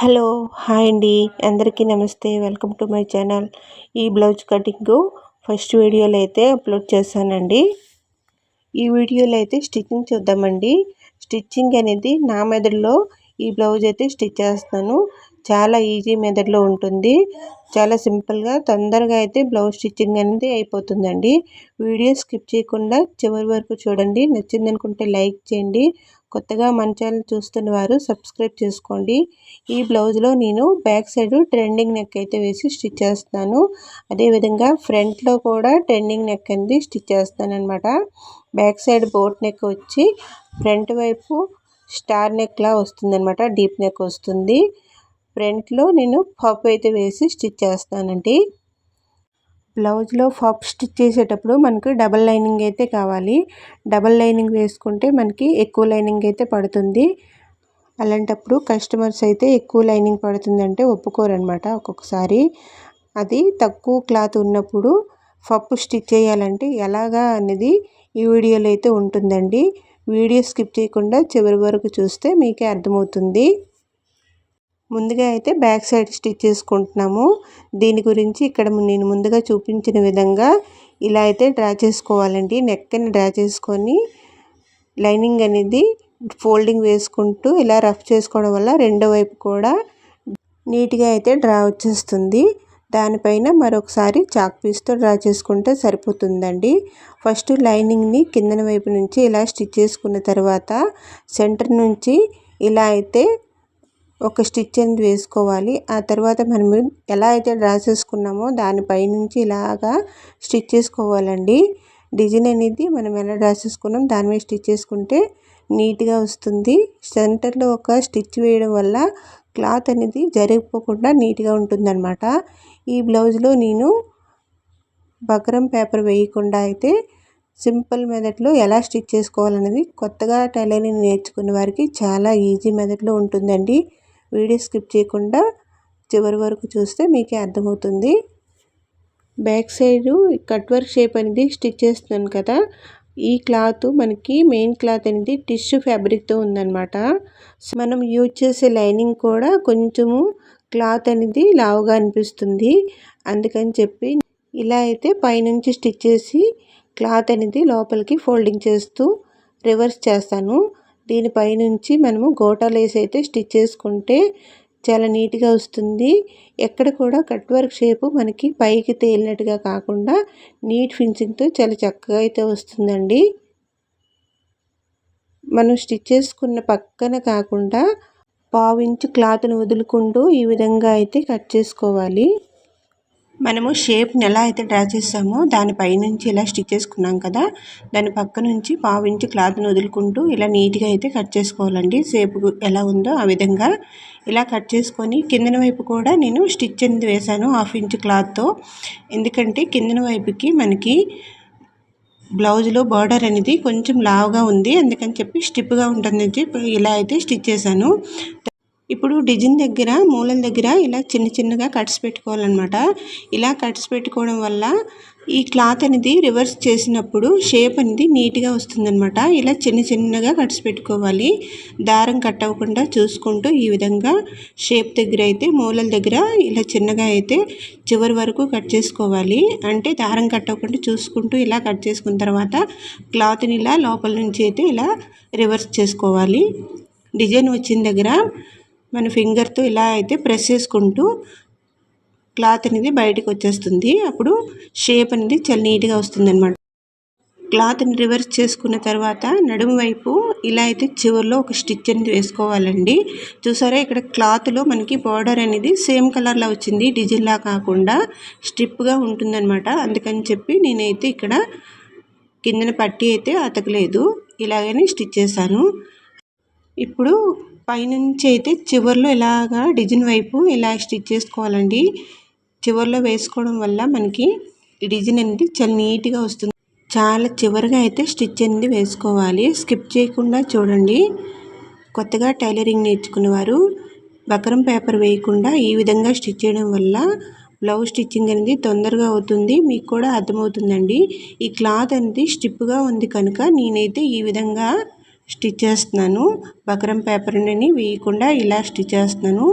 Hello hi అండి. అందరికీ నమస్తే. Welcome to my channel. ఈ బ్లౌజ్ కటింగ్ ఫస్ట్ వీడియోలో అయితే అప్లోడ్ చేశానండి. ఈ వీడియోలో అయితే స్టిచ్చింగ్ చూద్దామండి. స్టిచ్చింగ్ అనేది నా మెదడులో ఈ బ్లౌజ్ అయితే స్టిచ్ చేస్తాను చాలా ఈజీ మెథడ్లో ఉంటుంది. చాలా సింపుల్గా తొందరగా అయితే బ్లౌజ్ స్టిచ్చింగ్ అనేది అయిపోతుందండి. వీడియో స్కిప్ చేయకుండా చివరి వరకు చూడండి. నచ్చిందనుకుంటే లైక్ చేయండి. కొత్తగా మన ఛానల్ చూస్తున్న వారు సబ్స్క్రైబ్ చేసుకోండి. ఈ బ్లౌజ్లో నేను బ్యాక్ సైడ్ ట్రెండింగ్ నెక్ అయితే వేసి స్టిచ్ చేస్తాను అదేవిధంగా ఫ్రంట్లో కూడా ట్రెండింగ్ నెక్ అనేది స్టిచ్ చేస్తాను అనమాట బ్యాక్ సైడ్ బోట్ నెక్ వచ్చి ఫ్రంట్ వైపు స్టార్ నెక్లా వస్తుందన్నమాట డీప్ నెక్ వస్తుంది. ఫ్రంట్లో నేను పఫ్ అయితే వేసి స్టిచ్ చేస్తానండి బ్లౌజ్లో ఫాప్ స్టిచ్ చేసేటప్పుడు మనకు డబల్ లైనింగ్ అయితే కావాలి. డబల్ లైనింగ్ వేసుకుంటే మనకి ఎక్కువ లైనింగ్ అయితే పడుతుంది. అలాంటప్పుడు కస్టమర్స్ అయితే ఎక్కువ లైనింగ్ పడుతుందంటే ఒప్పుకోరనమాట ఒక్కొక్కసారి. అది తక్కువ క్లాత్ ఉన్నప్పుడు పప్పు స్టిచ్ చేయాలంటే ఎలాగా అనేది ఈ వీడియోలో అయితే ఉంటుందండి. వీడియో స్కిప్ చేయకుండా చివరి వరకు చూస్తే మీకే అర్థమవుతుంది. ముందుగా అయితే బ్యాక్ సైడ్ స్టిచ్ చేసుకుంటున్నాము. దీని గురించి ఇక్కడ నేను ముందుగా చూపించిన విధంగా ఇలా అయితే డ్రా చేసుకోవాలండి. నెక్ని డ్రా చేసుకొని లైనింగ్ అనేది ఫోల్డింగ్ వేసుకుంటూ ఇలా రఫ్ చేసుకోవడం వల్ల రెండో వైపు కూడా నీట్గా అయితే డ్రా వచ్చేస్తుంది. దానిపైన మరొకసారి చాక్ పీస్తో డ్రా చేసుకుంటే సరిపోతుందండి. ఫస్ట్ లైనింగ్ని కిందన వైపు నుంచి ఇలా స్టిచ్ చేసుకున్న తర్వాత సెంటర్ నుంచి ఇలా అయితే ఒక స్టిచ్ అనేది వేసుకోవాలి. ఆ తర్వాత మనం ఎలా అయితే డ్రా చేసుకున్నామో దానిపైనుంచి ఇలాగా స్టిచ్ చేసుకోవాలండి. డిజైన్ అనేది మనం ఎలా డ్రా చేసుకున్నాం దాని మీద స్టిచ్ చేసుకుంటే నీట్గా వస్తుంది. సెంటర్లో ఒక స్టిచ్ వేయడం వల్ల క్లాత్ అనేది జరిగిపోకుండా నీట్గా ఉంటుందన్నమాట. ఈ బ్లౌజ్లో నేను బకరం పేపర్ వేయకుండా అయితే సింపుల్ మెథడ్లో ఎలా స్టిచ్ చేసుకోవాలనేది కొత్తగా టైలరింగ్ నేర్చుకున్న వారికి చాలా ఈజీ మెథడ్లో ఉంటుందండి. వీడియో స్కిప్ చేయకుండా చివరి వరకు చూస్తే మీకే అర్థమవుతుంది. Back side cut work shape అనేది స్టిచ్ చేస్తున్నాను కదా. ఈ క్లాత్ మనకి మెయిన్ క్లాత్ అనేది టిష్యూ ఫ్యాబ్రిక్తో ఉందన్నమాట. మనం యూజ్ చేసే లైనింగ్ కూడా కొంచెము క్లాత్ అనేది లావుగా అనిపిస్తుంది. అందుకని చెప్పి ఇలా అయితే పైనుంచి స్టిచ్ చేసి క్లాత్ అనేది లోపలికి ఫోల్డింగ్ చేస్తూ రివర్స్ చేస్తాను. దీనిపై నుంచి మనము గోటాలు వేసి అయితే స్టిచ్ చేసుకుంటే చాలా నీట్గా వస్తుంది. ఎక్కడ కూడా కట్ వర్క్ షేపు మనకి పైకి తేలినట్టుగా కాకుండా నీట్ ఫినిషింగ్తో చాలా చక్కగా అయితే వస్తుందండి. మనం స్టిచ్ చేసుకున్న పక్కన కాకుండా పావించి క్లాత్ని వదులుకుంటూ ఈ విధంగా అయితే కట్ చేసుకోవాలి. మనము షేప్ని ఎలా అయితే డ్రా చేసామో దానిపై నుంచి ఇలా స్టిచ్ చేసుకున్నాం కదా దాని పక్క నుంచి పావించి క్లాత్ని వదులుకుంటూ ఇలా నీట్గా అయితే కట్ చేసుకోవాలండి. షేప్ ఎలా ఉందో ఆ విధంగా ఇలా కట్ చేసుకొని కిందన వైపు కూడా నేను స్టిచ్ అనేది వేశాను హాఫ్ ఇంచ్ క్లాత్తో. ఎందుకంటే కిందన వైపుకి మనకి బ్లౌజ్లో బార్డర్ అనేది కొంచెం లావుగా ఉంది అందుకని చెప్పి స్టిప్గా ఉంటుందని చెప్పి ఇలా అయితే స్టిచ్ చేశాను. ఇప్పుడు డిజైన్ దగ్గర మూలల దగ్గర ఇలా చిన్న చిన్నగా కట్స్ పెట్టుకోవాలన్నమాట. ఇలా కట్స్ పెట్టుకోవడం వల్ల ఈ క్లాత్ అనేది రివర్స్ చేసినప్పుడు షేప్ అనేది నీట్గా వస్తుందన్నమాట. ఇలా చిన్న చిన్నగా కట్స్ పెట్టుకోవాలి. దారం కట్ అవ్వకుండా చూసుకుంటూ ఈ విధంగా షేప్ దగ్గర అయితే మూలల దగ్గర ఇలా చిన్నగా అయితే చివరి వరకు కట్ చేసుకోవాలి. అంటే దారం కట్ అవ్వకుండా చూసుకుంటూ ఇలా కట్ చేసుకున్న తర్వాత క్లాత్ని ఇలా లోపల నుంచి అయితే ఇలా రివర్స్ చేసుకోవాలి. డిజైన్ వచ్చిన దగ్గర మన ఫింగర్తో ఇలా అయితే ప్రెస్ చేసుకుంటూ క్లాత్ అనేది బయటకు వచ్చేస్తుంది. అప్పుడు షేప్ అనేది చాలా నీట్గా వస్తుంది అనమాట క్లాత్ని రివర్స్ చేసుకున్న తర్వాత నడుము వైపు ఇలా అయితే చివరిలో ఒక స్టిచ్ అనేది వేసుకోవాలండి. చూసారా ఇక్కడ క్లాత్లో మనకి బార్డర్ అనేది సేమ్ కలర్లో వచ్చింది. డిజైన్లా కాకుండా స్ట్రిప్గా ఉంటుందన్నమాట. అందుకని చెప్పి నేనైతే ఇక్కడ కిందన పట్టి అయితే అతకలేదు. ఇలాగనే స్టిచ్ చేశాను. ఇప్పుడు పైనుంచి అయితే చివర్లో ఇలాగా డిజైన్ వైపు ఇలా స్టిచ్ చేసుకోవాలండి చివర్లో వేసుకోవడం వల్ల మనకి ఈ డిజైన్ అనేది చాలా నీట్గా వస్తుంది. చాలా చివరిగా అయితే స్టిచ్ అనేది వేసుకోవాలి. స్కిప్ చేయకుండా చూడండి. కొత్తగా టైలరింగ్ నేర్చుకునేవారు బకరం పేపర్ వేయకుండా ఈ విధంగా స్టిచ్ చేయడం వల్ల బ్లౌజ్ స్టిచ్చింగ్ అనేది తొందరగా అవుతుంది. మీకు కూడా అర్థమవుతుందండి. ఈ క్లాత్ అనేది స్టిప్గా ఉంది కనుక నేనైతే ఈ విధంగా స్టిచ్ చేస్తున్నాను. బకరం పేపర్ని వేయకుండా ఇలా స్టిచ్ చేస్తున్నాను.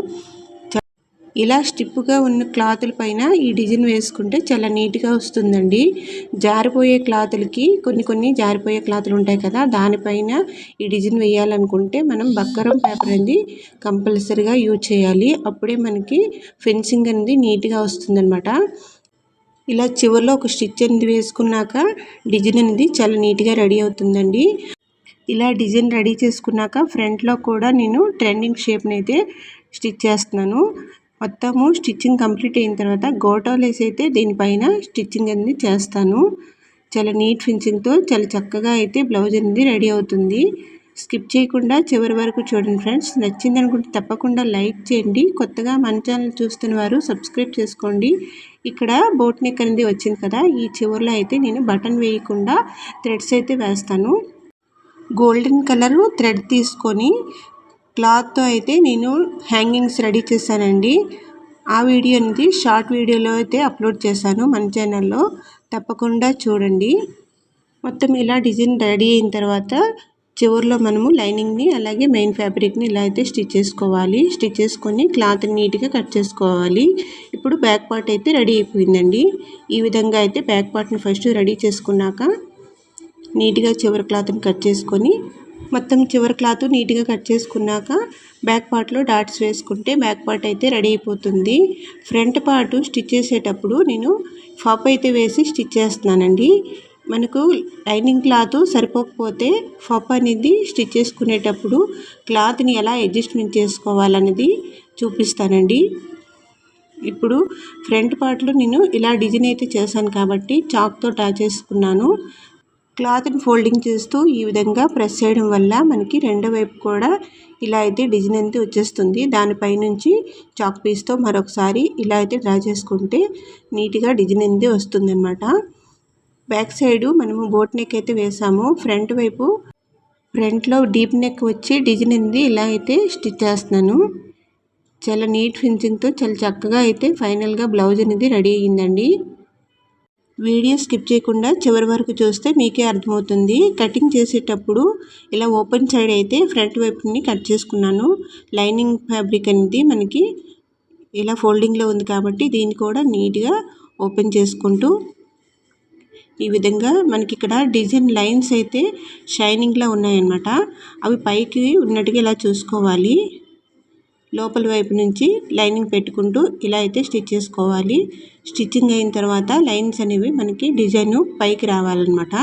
ఇలా స్టిప్గా ఉన్న క్లాతుల పైన ఈ డిజైన్ వేసుకుంటే చాలా నీట్గా వస్తుందండి. జారిపోయే క్లాతులకి కొన్ని కొన్ని జారిపోయే క్లాతులు ఉంటాయి కదా దానిపైన ఈ డిజైన్ వేయాలనుకుంటే మనం బక్కరం పేపర్ అనేది కంపల్సరీగా యూజ్ చేయాలి. అప్పుడే మనకి ఫెన్సింగ్ అనేది నీట్గా వస్తుందన్నమాట. ఇలా చివరిలో ఒక స్టిచ్ అనేది వేసుకున్నాక డిజైన్ అనేది చాలా నీట్గా రెడీ అవుతుందండి. ఇలా డిజైన్ రెడీ చేసుకున్నాక ఫ్రంట్లో కూడా నేను ట్రెండింగ్ షేప్ని అయితే స్టిచ్ చేస్తున్నాను. మొత్తము స్టిచ్చింగ్ కంప్లీట్ అయిన తర్వాత గోటాలేసి అయితే దీనిపైన స్టిచ్చింగ్ అనేది చేస్తాను. చాలా నీట్ ఫినిషింగ్తో చాలా చక్కగా అయితే బ్లౌజ్ అనేది రెడీ అవుతుంది. స్కిప్ చేయకుండా చివరి వరకు చూడండి ఫ్రెండ్స్. నచ్చింది అనుకుంటే తప్పకుండా లైక్ చేయండి. కొత్తగా మన ఛానల్ చూస్తున్న వారు సబ్స్క్రైబ్ చేసుకోండి. ఇక్కడ బోట్ నెక్ అనేది వచ్చింది కదా ఈ చివరిలో అయితే నేను బటన్ వేయకుండా థ్రెడ్స్ అయితే వేస్తాను. గోల్డెన్ కలర్ థ్రెడ్ తీసుకొని క్లాత్తో అయితే నేను హ్యాంగింగ్స్ రెడీ చేశానండి. ఆ వీడియో అనేది షార్ట్ వీడియోలో అయితే అప్లోడ్ చేశాను మన ఛానల్లో. తప్పకుండా చూడండి. మొత్తం ఇలా డిజైన్ రెడీ అయిన తర్వాత చివరిలో మనము లైనింగ్ని అలాగే మెయిన్ ఫ్యాబ్రిక్ని ఇలా అయితే స్టిచ్ చేసుకోవాలి. స్టిచ్ చేసుకొని క్లాత్ నీట్గా కట్ చేసుకోవాలి. ఇప్పుడు బ్యాక్ పార్ట్ అయితే రెడీ అయిపోయిందండి. ఈ విధంగా అయితే బ్యాక్ పార్ట్ని ఫస్ట్ రెడీ చేసుకున్నాక నీట్గా చివరి క్లాత్ని కట్ చేసుకొని మొత్తం చివరి క్లాత్ నీట్గా కట్ చేసుకున్నాక బ్యాక్ పార్ట్లో డాట్స్ వేసుకుంటే బ్యాక్ పార్ట్ అయితే రెడీ అయిపోతుంది. ఫ్రంట్ పార్ట్ స్టిచ్ చేసేటప్పుడు నేను ఫాప్ అయితే వేసి స్టిచ్ చేస్తున్నానండి. మనకు లైనింగ్ క్లాత్ సరిపోకపోతే ఫప్ అనేది స్టిచ్ చేసుకునేటప్పుడు క్లాత్ని ఎలా అడ్జస్ట్మెంట్ చేసుకోవాలనేది చూపిస్తానండి. ఇప్పుడు ఫ్రంట్ పార్ట్లో నేను ఇలా డిజైన్ అయితే చేశాను కాబట్టి చాక్తో టాచ్ చేసుకున్నాను. క్లాత్ని ఫోల్డింగ్ చేస్తూ ఈ విధంగా ప్రెస్ చేయడం వల్ల మనకి రెండో వైపు కూడా ఇలా అయితే డిజైన్ అయితే వచ్చేస్తుంది. దానిపై నుంచి చాక్ పీస్తో మరొకసారి ఇలా అయితే డ్రా చేసుకుంటే నీట్గా డిజైన్ అనేది వస్తుందన్నమాట. బ్యాక్ సైడు మనము బోట్ నెక్ అయితే వేసాము. ఫ్రంట్ వైపు ఫ్రంట్లో డీప్ నెక్ వచ్చి డిజైన్ ఉంది ఇలా అయితే స్టిచ్ చేస్తున్నాను. చాలా నీట్ ఫినిషింగ్తో చాలా చక్కగా అయితే ఫైనల్గా బ్లౌజ్ అనేది రెడీ అయ్యిందండి. వీడియో స్కిప్ చేయకుండా చివరి వరకు చూస్తే మీకే అర్థమవుతుంది. కటింగ్ చేసేటప్పుడు ఇలా ఓపెన్ సైడ్ అయితే ఫ్రంట్ వైపుని కట్ చేసుకున్నాను. లైనింగ్ ఫ్యాబ్రిక్ అనేది మనకి ఇలా ఫోల్డింగ్లో ఉంది కాబట్టి దీన్ని కూడా నీట్గా ఓపెన్ చేసుకుంటూ ఈ విధంగా మనకి ఇక్కడ డిజైన్ లైన్స్ అయితే షైనింగ్లో ఉన్నాయన్నమాట. అవి పైకి ఉన్నట్టుగా ఇలా చూసుకోవాలి. లోపల వైపు నుంచి లైనింగ్ పెట్టుకుంటూ ఇలా అయితే స్టిచ్ చేసుకోవాలి. స్టిచ్చింగ్ అయిన తర్వాత లైన్స్ అనేవి మనకి డిజైన్ పైకి రావాలన్నమాట.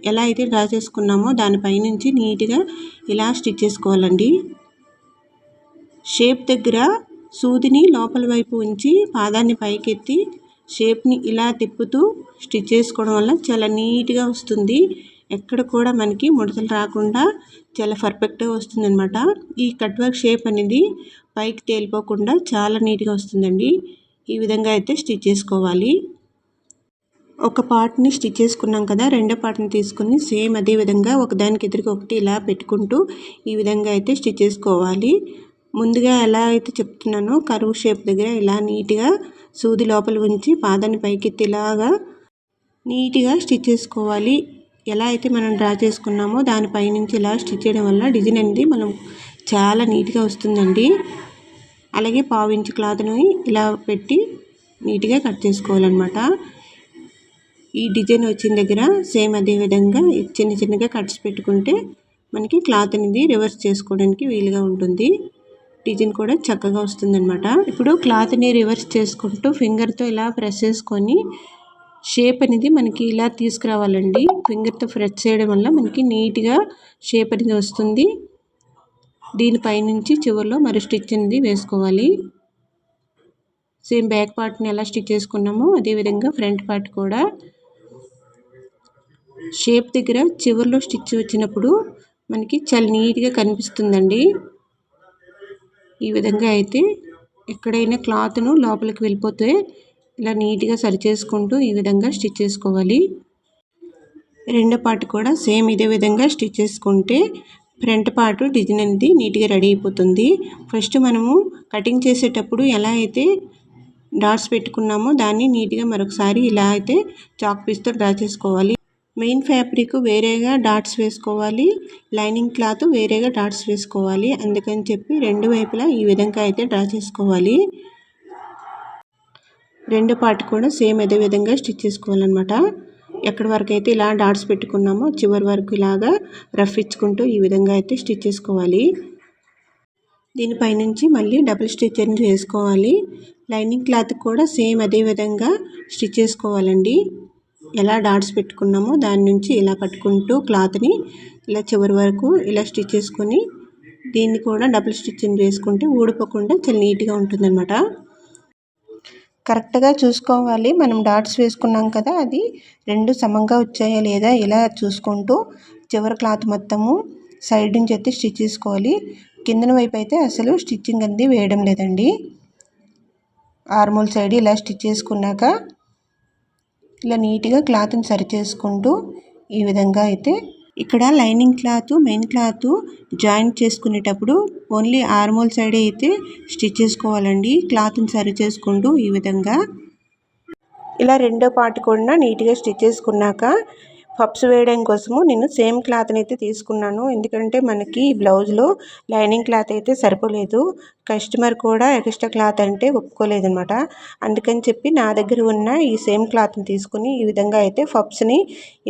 ఎలా అయితే డ్రా చేసుకున్నామో దానిపైనుంచి నీట్గా ఇలా స్టిచ్ చేసుకోవాలండి. షేప్ దగ్గర సూదిని లోపల వైపు ఉంచి పాదాన్ని పైకెత్తి షేప్ని ఇలా తిప్పుతూ స్టిచ్ చేసుకోవడం వల్ల చాలా నీట్గా వస్తుంది. ఎక్కడ కూడా మనకి ముడతలు రాకుండా చాలా పర్ఫెక్ట్గా వస్తుంది అనమాట ఈ కట్ వర్క్ షేప్ అనేది పైకి తేలిపోకుండా చాలా నీట్గా వస్తుందండి. ఈ విధంగా అయితే స్టిచ్ చేసుకోవాలి. ఒక పార్ట్ని స్టిచ్ చేసుకున్నాం కదా రెండో పార్ట్ని తీసుకుని సేమ్ అదే విధంగా ఒకదానికి ఎదురుగా ఒకటి ఇలా పెట్టుకుంటూ ఈ విధంగా అయితే స్టిచ్ చేసుకోవాలి. ముందుగా ఎలా అయితే చెప్తున్నానో కరువు షేప్ దగ్గర ఇలా నీట్గా సూది లోపల ఉంచి పాదాన్ని పైకెత్తేలాగా నీట్గా స్టిచ్ చేసుకోవాలి. ఎలా అయితే మనం డ్రా చేసుకున్నామో దానిపైనుంచి ఇలా స్టిచ్ చేయడం వల్ల డిజైన్ అనేది మనం చాలా నీట్గా వస్తుందండి. అలాగే పావు ఇంచు క్లాత్ని ఇలా పెట్టి నీట్గా కట్ చేసుకోవాలన్నమాట. ఈ డిజైన్ వచ్చిన దగ్గర సేమ్ అదే విధంగా చిన్న చిన్నగా కట్స్ పెట్టుకుంటే మనకి క్లాత్ అనేది రివర్స్ చేసుకోవడానికి వీలుగా ఉంటుంది. డిజైన్ కూడా చక్కగా వస్తుందన్నమాట. ఇప్పుడు క్లాత్ని రివర్స్ చేసుకుంటూ ఫింగర్తో ఇలా ప్రెస్ చేసుకొని షేప్ అనేది మనకి ఇలా తీసుకురావాలండి. ఫింగర్తో ఫ్రెష్ చేయడం వల్ల మనకి నీట్గా షేప్ అనేది వస్తుంది. దీనిపైనుంచి చివరిలో మరి స్టిచ్ అనేది వేసుకోవాలి. సేమ్ బ్యాక్ పార్ట్ని ఎలా స్టిచ్ చేసుకున్నామో అదేవిధంగా ఫ్రంట్ పార్ట్ కూడా. షేప్ దగ్గర చివరిలో స్టిచ్ వచ్చినప్పుడు మనకి చాలా నీట్గా కనిపిస్తుందండి. ఈ విధంగా అయితే ఎక్కడైనా క్లాత్ను లోపలికి వెళ్ళిపోతే ఇలా నీట్గా సరి చేసుకుంటూ ఈ విధంగా స్టిచ్ చేసుకోవాలి. రెండో పార్ట్ కూడా సేమ్ ఇదే విధంగా స్టిచ్ చేసుకుంటే ఫ్రంట్ పార్ట్ డిజైన్ అనేది నీట్గా రెడీ అయిపోతుంది. ఫస్ట్ మనము కటింగ్ చేసేటప్పుడు ఎలా అయితే డాట్స్ పెట్టుకున్నామో దాన్ని నీట్గా మరొకసారి ఇలా అయితే చాక్ పీస్తో డ్రా చేసుకోవాలి. మెయిన్ ఫ్యాబ్రిక్ వేరేగా డాట్స్ వేసుకోవాలి. లైనింగ్ క్లాత్ వేరేగా డాట్స్ వేసుకోవాలి. అందుకని చెప్పి రెండు వైపులా ఈ విధంగా అయితే డ్రా చేసుకోవాలి. రెండు పార్ట్ కూడా సేమ్ అదే విధంగా స్టిచ్ చేసుకోవాలన్నమాట. ఎక్కడి వరకు అయితే ఇలా డాట్స్ పెట్టుకున్నామో చివరి వరకు ఇలాగా రఫ్ ఇచ్చుకుంటూ ఈ విధంగా అయితే స్టిచ్ చేసుకోవాలి. దీనిపైనుంచి మళ్ళీ డబుల్ స్టిచ్ని చేసుకోవాలి. లైనింగ్ క్లాత్ కూడా సేమ్ అదే విధంగా స్టిచ్ చేసుకోవాలండి. ఎలా డాట్స్ పెట్టుకున్నామో దాని నుంచి ఇలా పట్టుకుంటూ క్లాత్ని ఇలా చివరి వరకు ఇలా స్టిచ్ చేసుకొని దీన్ని కూడా డబుల్ స్టిచ్చింగ్ వేసుకుంటే ఊడిపోకుండా చాలా నీట్గా ఉంటుందన్నమాట. కరెక్ట్గా చూసుకోవాలి. మనం డాట్స్ వేసుకున్నాం కదా అది రెండు సమంగా వచ్చాయా లేదా ఇలా చూసుకుంటూ చివరి క్లాత్ మొత్తము సైడ్ నుంచి అయితే స్టిచ్ చేసుకోవాలి. కిందన వైపు అయితే అసలు స్టిచ్చింగ్ అనేది వేయడం లేదండి. ఆర్మోల్ సైడ్ ఇలా స్టిచ్ చేసుకున్నాక ఇలా నీట్గా క్లాత్ని సరి చేసుకుంటూ ఈ విధంగా అయితే ఇక్కడ lining cloth main cloth joint చేసుకునేటప్పుడు ఓన్లీ ఆర్మోల్ సైడ్ అయితే స్టిచ్ చేసుకోవాలండి. క్లాత్ని సరి చేసుకుంటూ ఈ విధంగా ఇలా రెండో పార్ట్ కూడా నీట్గా స్టిచ్ చేసుకున్నాక పప్స్ వేయడం కోసము నేను సేమ్ క్లాత్ని అయితే తీసుకున్నాను. ఎందుకంటే మనకి బ్లౌజ్లో లైనింగ్ క్లాత్ అయితే సరిపోలేదు. కస్టమర్ కూడా ఎక్స్ట్రా క్లాత్ అంటే ఒప్పుకోలేదనమాట అందుకని చెప్పి నా దగ్గర ఉన్న ఈ సేమ్ క్లాత్ని తీసుకుని ఈ విధంగా అయితే పప్స్ని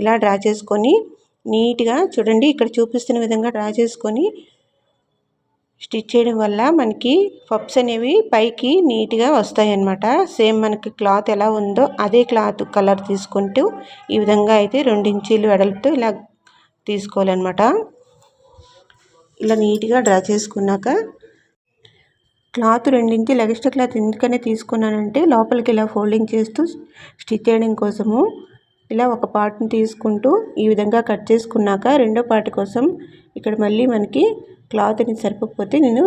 ఇలా డ్రా చేసుకొని నీట్గా చూడండి ఇక్కడ చూపిస్తున్న విధంగా డ్రా చేసుకొని స్టిచ్ చేయడం వల్ల మనకి పప్స్ అనేవి పైకి నీట్గా వస్తాయి అన్నమాట సేమ్ మనకి క్లాత్ ఎలా ఉందో అదే క్లాత్ కలర్ తీసుకుంటూ ఈ విధంగా అయితే ఇంచీలు వెడల్పుతో ఇలా తీసుకోవాలన్నమాట. ఇలా నీట్గా డ్రా చేసుకున్నాక క్లాత్ రెండింటి ఎక్స్ట్రా క్లాత్ ఎందుకనే తీసుకున్నానంటే లోపలికి ఇలా ఫోల్డింగ్ చేస్తూ స్టిచ్ చేయడం కోసము ఇలా ఒక పార్ట్ని తీసుకుంటూ ఈ విధంగా కట్ చేసుకున్నాక రెండో పార్ట్ కోసం ఇక్కడ మళ్ళీ మనకి క్లాత్ అనేది సరిపోతే నేను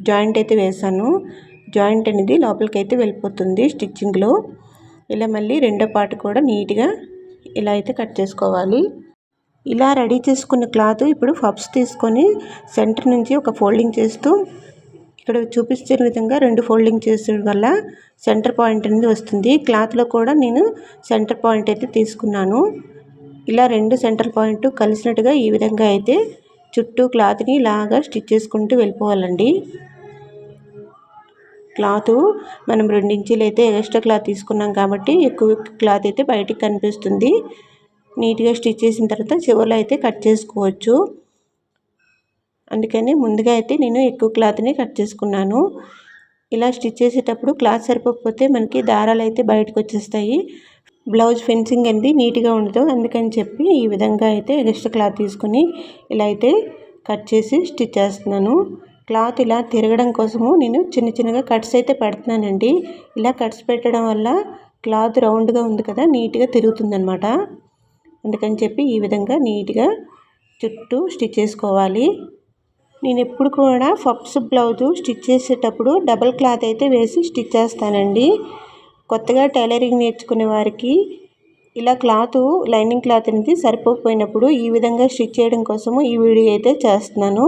జాయింట్ అయితే వేసాను జాయింట్ అనేది లోపలికి అయితే వెళ్ళిపోతుంది స్టిచ్చింగ్లో. ఇలా మళ్ళీ రెండో పార్ట్ కూడా నీట్గా ఇలా అయితే కట్ చేసుకోవాలి. ఇలా రెడీ చేసుకున్న క్లాత్ ఇప్పుడు ఫబ్స్ తీసుకొని సెంటర్ నుంచి ఒక ఫోల్డింగ్ చేస్తూ ఇక్కడ చూపిస్తున్న విధంగా రెండు ఫోల్డింగ్ చేసడం వల్ల సెంటర్ పాయింట్ అనేది వస్తుంది. క్లాత్లో కూడా నేను సెంటర్ పాయింట్ అయితే తీసుకున్నాను. ఇలా రెండు సెంటర్ పాయింట్ కలిసినట్టుగా ఈ విధంగా అయితే చుట్టూ క్లాత్ని ఇలాగా స్టిచ్ చేసుకుంటూ వెళ్ళిపోవాలండి. క్లాత్ మనం రెండించీలు అయితే ఎక్స్ట్రా క్లాత్ తీసుకున్నాం కాబట్టి ఎక్కువ క్లాత్ అయితే బయటికి కనిపిస్తుంది. నీట్గా స్టిచ్ చేసిన తర్వాత చివరిలో అయితే కట్ చేసుకోవచ్చు. అందుకని ముందుగా అయితే నేను ఎక్కువ క్లాత్ని కట్ చేసుకున్నాను. ఇలా స్టిచ్ చేసేటప్పుడు క్లాత్ సరిపోకపోతే మనకి దారాలు అయితే బయటకు వచ్చేస్తాయి. బ్లౌజ్ ఫెన్సింగ్ అనేది నీట్గా ఉండదు. అందుకని చెప్పి ఈ విధంగా అయితే ఎక్స్ట్రా క్లాత్ తీసుకుని ఇలా అయితే కట్ చేసి స్టిచ్ చేస్తున్నాను. క్లాత్ ఇలా తిరగడం కోసము నేను చిన్న చిన్నగా కట్స్ అయితే పెడుతున్నానండి. ఇలా కట్స్ పెట్టడం వల్ల క్లాత్ రౌండ్గా ఉంది కదా నీట్గా తిరుగుతుందనమాట అందుకని చెప్పి ఈ విధంగా నీట్గా చుట్టూ స్టిచ్ చేసుకోవాలి. నేను ఎప్పుడు కూడా ఫప్స్ బ్లౌజు స్టిచ్ చేసేటప్పుడు డబల్ క్లాత్ అయితే వేసి స్టిచ్ చేస్తానండి. కొత్తగా టైలరింగ్ నేర్చుకునే వారికి ఇలా క్లాత్ లైనింగ్ క్లాత్ అనేది సరిపోకపోయినప్పుడు ఈ విధంగా స్టిచ్ చేయడం కోసము ఈ వీడియో అయితే చేస్తున్నాను.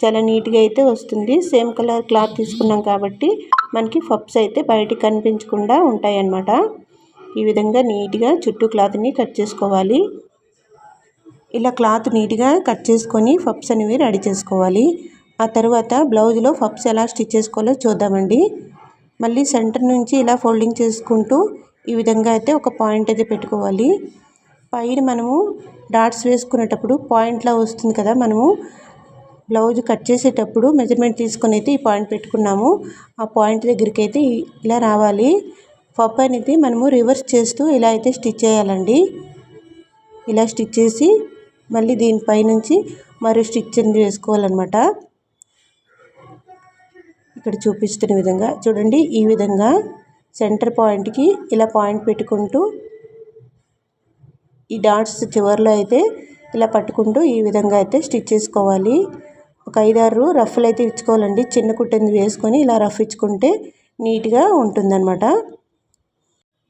చాలా నీట్గా అయితే వస్తుంది. సేమ్ కలర్ క్లాత్ తీసుకున్నాం కాబట్టి మనకి ఫప్స్ అయితే బయటికి కనిపించకుండా ఉంటాయి అన్నమాట ఈ విధంగా నీట్గా చుట్టూ క్లాత్ని కట్ చేసుకోవాలి. ఇలా క్లాత్ నీట్గా కట్ చేసుకొని ఫప్స్ అనేవి రెడీ చేసుకోవాలి. ఆ తర్వాత బ్లౌజ్లో ఫప్స్ ఎలా స్టిచ్ చేసుకోవాలో చూద్దామండి. మళ్ళీ సెంటర్ నుంచి ఇలా ఫోల్డింగ్ చేసుకుంటూ ఈ విధంగా అయితే ఒక పాయింట్ అయితే పెట్టుకోవాలి. పైన మనము డాట్స్ వేసుకునేటప్పుడు పాయింట్లా వస్తుంది కదా మనము. బ్లౌజ్ కట్ చేసేటప్పుడు మెజర్మెంట్ తీసుకొని అయితే ఈ పాయింట్ పెట్టుకున్నాము. ఆ పాయింట్ దగ్గరికి అయితే ఇలా రావాలి. పప్ అనేది మనము రివర్స్ చేస్తూ ఇలా అయితే స్టిచ్ చేయాలండి. ఇలా స్టిచ్ చేసి మళ్ళీ దీనిపై నుంచి మరో స్టిచ్చింగ్ వేసుకోవాలన్నమాట. ఇక్కడ చూపిస్తున్న విధంగా చూడండి ఈ విధంగా సెంటర్ పాయింట్కి ఇలా పాయింట్ పెట్టుకుంటూ ఈ డాట్స్ చివరిలో అయితే ఇలా పట్టుకుంటూ ఈ విధంగా అయితే స్టిచ్ చేసుకోవాలి. ఒక ఐదారు రఫ్లు అయితే ఇచ్చుకోవాలండి. చిన్న కుట్టని వేసుకొని ఇలా రఫ్ ఇచ్చుకుంటే నీట్గా ఉంటుందన్నమాట.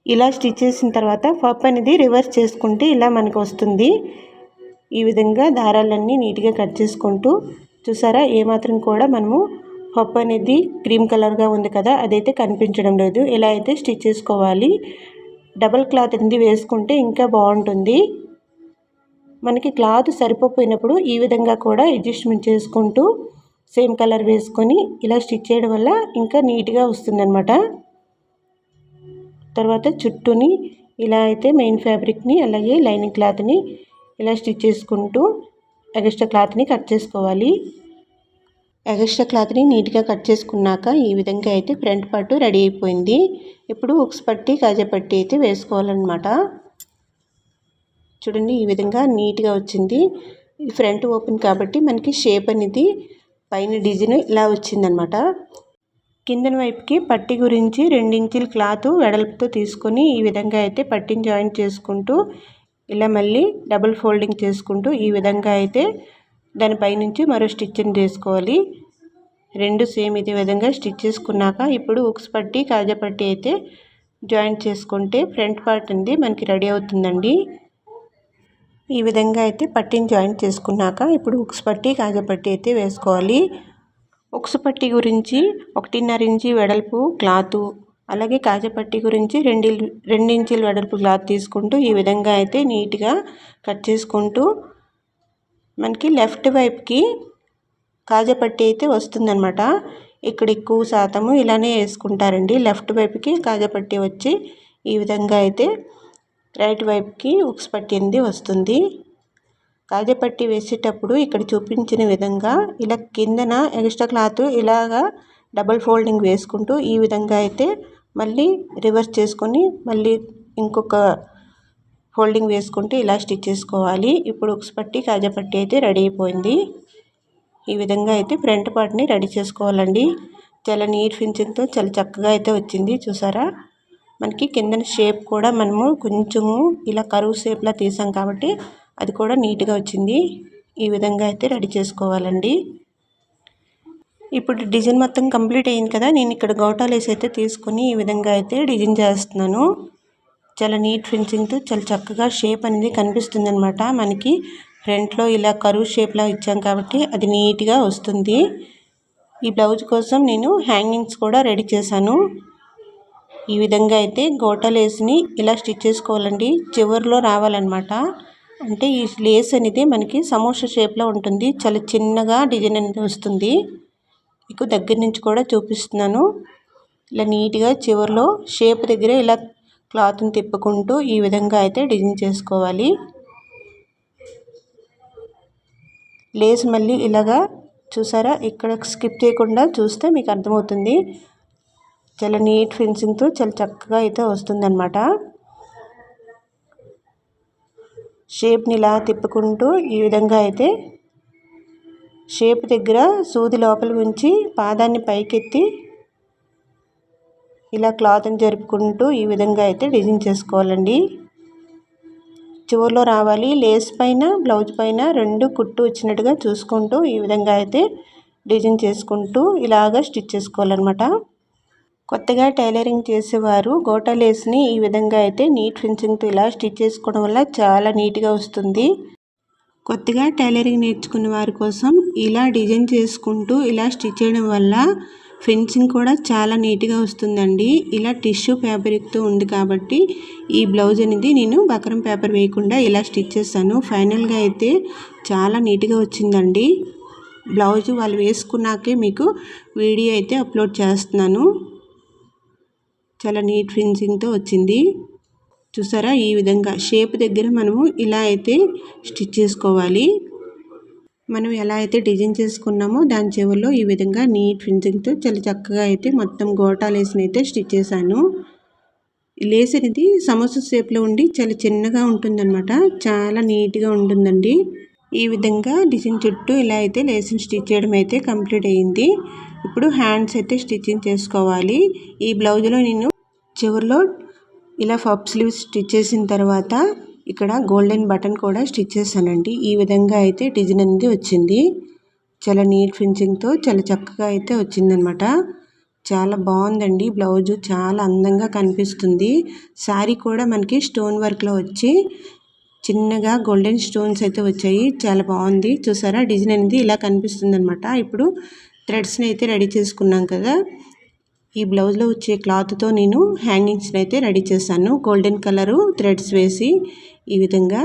ఇలా స్టిచ్ చేసిన తర్వాత పప్ అనేది రివర్స్ చేసుకుంటే ఇలా మనకు వస్తుంది. ఈ విధంగా దారాలన్నీ నీట్గా కట్ చేసుకుంటూ చూసారా? ఏమాత్రం కూడా మనము పప్పు అనేది క్రీమ్ కలర్గా ఉంది కదా అదైతే కనిపించడం లేదు. ఇలా అయితే స్టిచ్ చేసుకోవాలి. డబల్ క్లాత్ అనేది వేసుకుంటే ఇంకా బాగుంటుంది. మనకి క్లాత్ సరిపోయినప్పుడు ఈ విధంగా కూడా అడ్జస్ట్మెంట్ చేసుకుంటూ సేమ్ కలర్ వేసుకొని ఇలా స్టిచ్ చేయడం వల్ల ఇంకా నీట్గా వస్తుందన్నమాట. తర్వాత చుట్టూని ఇలా అయితే మెయిన్ ఫ్యాబ్రిక్ని అలాగే లైనింగ్ క్లాత్ని ఇలా స్టిచ్ చేసుకుంటూ ఎగస్ట్రా క్లాత్ని కట్ చేసుకోవాలి. ఎగస్ట్రా క్లాత్ని నీట్గా కట్ చేసుకున్నాక ఈ విధంగా అయితే ఫ్రంట్ పార్ట్ రెడీ అయిపోయింది. ఇప్పుడు ఉక్స్ పట్టి కాజా పట్టి అయితే వేసుకోవాలన్నమాట. చూడండి ఈ విధంగా నీట్గా వచ్చింది. ఫ్రంట్ ఓపెన్ కాబట్టి మనకి షేప్ అనేది పైన డిజైన్ ఇలా వచ్చిందనమాట కిందన వైపుకి పట్టి గురించి రెండించుల క్లాత్ వెడల్పుతో తీసుకొని ఈ విధంగా అయితే పట్టిని జాయింట్ చేసుకుంటూ ఇలా మళ్ళీ డబుల్ ఫోల్డింగ్ చేసుకుంటూ ఈ విధంగా అయితే దానిపైనుంచి మరో స్టిచ్ని చేసుకోవాలి. రెండు సేమ్ ఇదే విధంగా స్టిచ్ చేసుకున్నాక ఇప్పుడు ఉక్స్ పట్టి కాజా పట్టి అయితే జాయింట్ చేసుకుంటే ఫ్రంట్ పార్ట్ ఉంది మనకి రెడీ అవుతుందండి. ఈ విధంగా అయితే పట్టిని జాయింట్ చేసుకున్నాక ఇప్పుడు ఉక్స్ పట్టి కాజా పట్టి అయితే వేసుకోవాలి. ఉక్స్ పట్టి గురించి ఒకటిన్నర ఇంచి వెడల్పు క్లాతు అలాగే కాజపట్టి గురించి రెండు రెండించుల వెడల్పు క్లాత్ తీసుకుంటూ ఈ విధంగా అయితే నీట్గా కట్ చేసుకుంటూ మనకి లెఫ్ట్ వైపుకి కాజపట్టి అయితే వస్తుందన్నమాట. ఇక్కడ ఎక్కువ శాతము ఇలానే వేసుకుంటారండి. లెఫ్ట్ వైపుకి కాజపట్టి వచ్చి ఈ విధంగా అయితే రైట్ వైపుకి ఉక్స్ పట్టింది వస్తుంది. కాజపట్టి వేసేటప్పుడు ఇక్కడ చూపించిన విధంగా ఇలా కిందన ఎక్స్ట్రా క్లాత్ ఇలాగా డబల్ ఫోల్డింగ్ వేసుకుంటూ ఈ విధంగా అయితే మళ్ళీ రివర్స్ చేసుకొని మళ్ళీ ఇంకొక ఫోల్డింగ్ వేసుకుంటూ ఇలా స్టిచ్ చేసుకోవాలి. ఇప్పుడు ఉక్స్ పట్టి కాజా పట్టి అయితే రెడీ అయిపోయింది. ఈ విధంగా అయితే ఫ్రంట్ పార్ట్ని రెడీ చేసుకోవాలండి. చాలా నీట్ ఫినిషింగ్తో చాలా చక్కగా అయితే వచ్చింది. చూసారా? మనకి కిందన షేప్ కూడా మనము కొంచెము ఇలా కరువు షేప్లా తీసాం కాబట్టి అది కూడా నీట్గా వచ్చింది. ఈ విధంగా అయితే రెడీ చేసుకోవాలండి. ఇప్పుడు డిజైన్ మొత్తం కంప్లీట్ అయింది కదా నేను ఇక్కడ గౌటాలు అయితే తీసుకొని ఈ విధంగా అయితే డిజైన్ చేస్తున్నాను. చాలా నీట్ ఫినిషింగ్తో చాలా చక్కగా షేప్ అనేది కనిపిస్తుంది అనమాట మనకి ఫ్రంట్లో ఇలా కరువు షేప్లా ఇచ్చాం కాబట్టి అది నీట్గా వస్తుంది. ఈ బ్లౌజ్ కోసం నేను హ్యాంగింగ్స్ కూడా రెడీ చేశాను. ఈ విధంగా అయితే గోటాలు ఇలా స్టిచ్ చేసుకోవాలండి. చివరిలో రావాలన్నమాట. అంటే ఈ లేస్ అనేది మనకి సమోసా షేప్లో ఉంటుంది. చాలా చిన్నగా డిజైన్ అనేది వస్తుంది. మీకు దగ్గర నుంచి కూడా చూపిస్తున్నాను. ఇలా నీట్గా చివరిలో షేప్ దగ్గర ఇలా క్లాత్ని తిప్పుకుంటూ ఈ విధంగా అయితే డిజైన్ చేసుకోవాలి. లేస్ మళ్ళీ ఇలాగా చూసారా? ఇక్కడ స్కిప్ చేయకుండా చూస్తే మీకు అర్థమవుతుంది. చాలా నీట్ ఫినిషింగ్తో చాలా చక్కగా అయితే వస్తుందన్నమాట. షేప్ని ఇలా తిప్పుకుంటూ ఈ విధంగా అయితే షేప్ దగ్గర సూది లోపల ఉంచి పాదాన్ని పైకెత్తి ఇలా క్లాత్ని జరుపుకుంటూ ఈ విధంగా అయితే డిజైన్ చేసుకోవాలండి. చివరిలో రావాలి. లేస్ పైన బ్లౌజ్ పైన రెండు కుట్టు వచ్చినట్టుగా చూసుకుంటూ ఈ విధంగా అయితే డిజైన్ చేసుకుంటూ ఇలాగా స్టిచ్ చేసుకోవాలన్నమాట. కొత్తగా టైలరింగ్ చేసేవారు గోటా లేస్ని ఈ విధంగా అయితే నీట్ ఫినిషింగ్తో ఇలా స్టిచ్ చేసుకోవడం వల్ల చాలా నీట్గా వస్తుంది. కొత్తగా టైలరింగ్ నేర్చుకున్న వారి కోసం ఇలా డిజైన్ చేసుకుంటూ ఇలా స్టిచ్ చేయడం వల్ల ఫినిషింగ్ కూడా చాలా నీట్గా వస్తుందండి. ఇలా టిష్యూ ఫ్యాబ్రిక్తో ఉంది కాబట్టి ఈ బ్లౌజ్ అనేది నేను బకరం పేపర్ వేయకుండా ఇలా స్టిచ్ చేస్తాను ఫైనల్గా అయితే చాలా నీట్గా వచ్చిందండి. బ్లౌజ్ వాళ్ళు వేసుకున్నాకే మీకు వీడియో అయితే అప్లోడ్ చేస్తున్నాను. చాలా నీట్ ఫినిషింగ్తో వచ్చింది. చూసారా? ఈ విధంగా షేప్ దగ్గర మనము ఇలా అయితే స్టిచ్ చేసుకోవాలి. మనం ఎలా అయితే డిజైన్ చేసుకున్నామో దాని చివరిలో ఈ విధంగా నీట్ ఫినిషింగ్తో చాలా చక్కగా అయితే మొత్తం గోటా లేస్ని అయితే స్టిచ్ చేశాను. లేస్ అనేది సమోసా షేప్లో ఉండి చాలా చిన్నగా ఉంటుందన్నమాట. చాలా నీట్గా ఉంటుందండి. ఈ విధంగా డిజైన్ చుట్టూ ఇలా అయితే లేస్ని స్టిచ్ చేయడం అయితే కంప్లీట్ అయ్యింది ఇప్పుడు హ్యాండ్స్ అయితే స్టిచ్చింగ్ చేసుకోవాలి. ఈ బ్లౌజ్లో నేను చివరిలో ఇలా ఫప్ స్లీవ్స్ స్టిచ్ చేసిన తర్వాత ఇక్కడ గోల్డెన్ బటన్ కూడా స్టిచ్ చేశానండి. ఈ విధంగా అయితే డిజైన్ అనేది వచ్చింది. చాలా నీట్ ఫినిషింగ్తో చాలా చక్కగా అయితే వచ్చిందనమాట చాలా బాగుందండి. బ్లౌజు చాలా అందంగా కనిపిస్తుంది. శారీ కూడా మనకి స్టోన్ వర్క్లో వచ్చి చిన్నగా గోల్డెన్ స్టోన్స్ అయితే వచ్చాయి. చాలా బాగుంది. చూసారా? డిజైన్ అనేది ఇలా కనిపిస్తుంది అనమాట ఇప్పుడు థ్రెడ్స్ని అయితే రెడీ చేసుకున్నాం కదా. ఈ బ్లౌజ్లో వచ్చే క్లాత్తో నేను హ్యాంగింగ్స్ని అయితే రెడీ చేశాను. గోల్డెన్ కలరు థ్రెడ్స్ వేసి ఈ విధంగా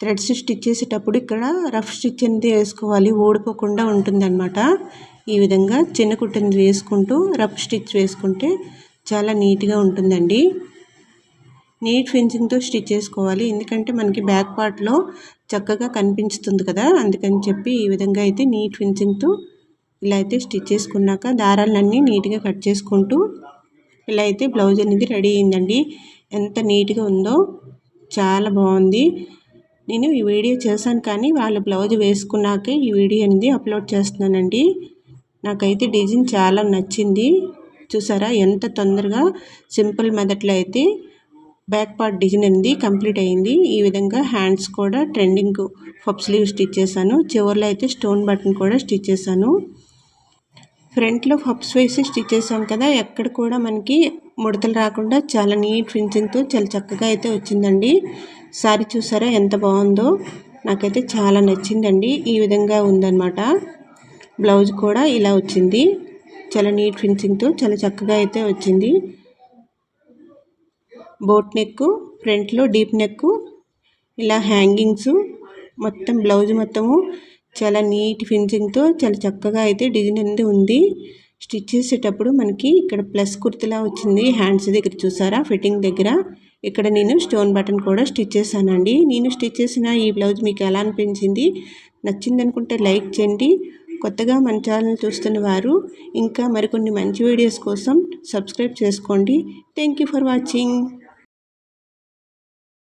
థ్రెడ్స్ స్టిచ్ చేసేటప్పుడు ఇక్కడ రఫ్ స్టిచ్ అనేది వేసుకోవాలి. ఓడిపోకుండా ఉంటుందన్నమాట. ఈ విధంగా చిన్న కుట్టని వేసుకుంటూ రఫ్ స్టిచ్ వేసుకుంటే చాలా నీట్గా ఉంటుందండి. నీట్ ఫినిషింగ్తో స్టిచ్ చేసుకోవాలి. ఎందుకంటే మనకి బ్యాక్ పార్ట్లో చక్కగా కనిపించుతుంది కదా. అందుకని చెప్పి ఈ విధంగా అయితే నీట్ ఫినిషింగ్తో ఇలా అయితే స్టిచ్ చేసుకున్నాక దారాలన్నీ నీట్గా కట్ చేసుకుంటూ ఇలా అయితే బ్లౌజ్ అనేది రెడీ అయిందండి. ఎంత నీట్గా ఉందో చాలా బాగుంది. నేను ఈ వీడియో చేశాను కానీ వాళ్ళ బ్లౌజ్ వేసుకున్నాకే ఈ వీడియో అనేది అప్లోడ్ చేస్తున్నానండి. నాకైతే డిజైన్ చాలా నచ్చింది. చూసారా ఎంత తొందరగా సింపుల్ మెథడ్లో అయితే బ్యాక్ పార్ట్ డిజైన్ అనేది కంప్లీట్ అయింది. ఈ విధంగా హ్యాండ్స్ కూడా ట్రెండింగ్ పప్ స్లీవ్ స్టిచ్ చేశాను. చివరిలో అయితే స్టోన్ బటన్ కూడా స్టిచ్ చేశాను. ఫ్రంట్లో హబ్స్ వేసి స్టిచ్ చేసాం కదా ఎక్కడ కూడా మనకి ముడతలు రాకుండా చాలా నీట్ ఫినిషింగ్తో చాలా చక్కగా అయితే వచ్చిందండి. సారీ చూసారా ఎంత బాగుందో? నాకైతే చాలా నచ్చిందండి. ఈ విధంగా ఉందన్నమాట. బ్లౌజ్ కూడా ఇలా వచ్చింది. చాలా నీట్ ఫినిషింగ్తో చాలా చక్కగా అయితే వచ్చింది. బోట్ నెక్ ఫ్రంట్లో డీప్ నెక్ ఇలా హ్యాంగింగ్స్ మొత్తం బ్లౌజ్ మొత్తము చాలా నీట్ ఫినిషింగ్తో చాలా చక్కగా అయితే డిజైన్ అనేది ఉంది. స్టిచ్ చేసేటప్పుడు మనకి ఇక్కడ ప్లస్ కుర్తిలా వచ్చింది. హ్యాండ్స్ దగ్గర చూసారా? ఫిట్టింగ్ దగ్గర. ఇక్కడ నేను స్టోన్ బటన్ కూడా స్టిచ్ చేశానండి. నేను స్టిచ్ చేసిన ఈ బ్లౌజ్ మీకు ఎలా అనిపించింది? నచ్చింది అనుకుంటే లైక్ చేయండి. కొత్తగా మన ఛానల్ చూస్తున్న వారు ఇంకా మరికొన్ని మంచి వీడియోస్ కోసం సబ్స్క్రైబ్ చేసుకోండి. Thank you for watching.